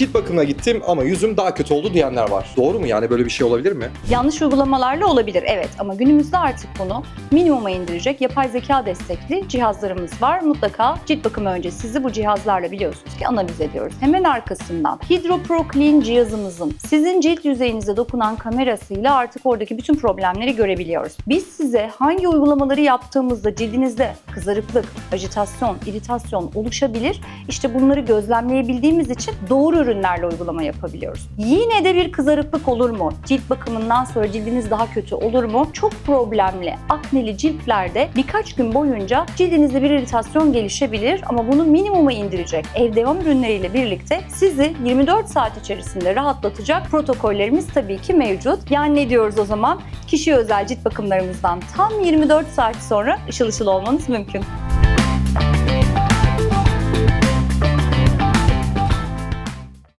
cilt bakımına gittim ama yüzüm daha kötü oldu diyenler var. Doğru mu yani böyle bir şey olabilir mi? Yanlış uygulamalarla olabilir evet ama günümüzde artık bunu minimuma indirecek yapay zeka destekli cihazlarımız var. Mutlaka cilt bakımı önce sizi bu cihazlarla biliyorsunuz ki analiz ediyoruz. Hemen arkasından Hydro Clean cihazımızın sizin cilt yüzeyinize dokunan kamerasıyla artık oradaki bütün problemleri görebiliyoruz. Biz size hangi uygulamaları yaptığımızda cildinizde kızarıklık, ajitasyon, iritasyon oluşabilir. İşte bunları gözlemleyebildiğimiz için doğru ürünlerle uygulama yapabiliyoruz. Yine de bir kızarıklık olur mu? Cilt bakımından sonra cildiniz daha kötü olur mu? Çok problemli, akneli ciltlerde birkaç gün boyunca cildinizde bir iritasyon gelişebilir ama bunu minimuma indirecek ev devam ürünleriyle birlikte sizi 24 saat içerisinde rahatlatacak protokollerimiz tabii ki mevcut. Yani ne diyoruz o zaman? Kişi özel cilt bakımlarımızdan tam 24 saat sonra ışıl ışıl olmanız mümkün.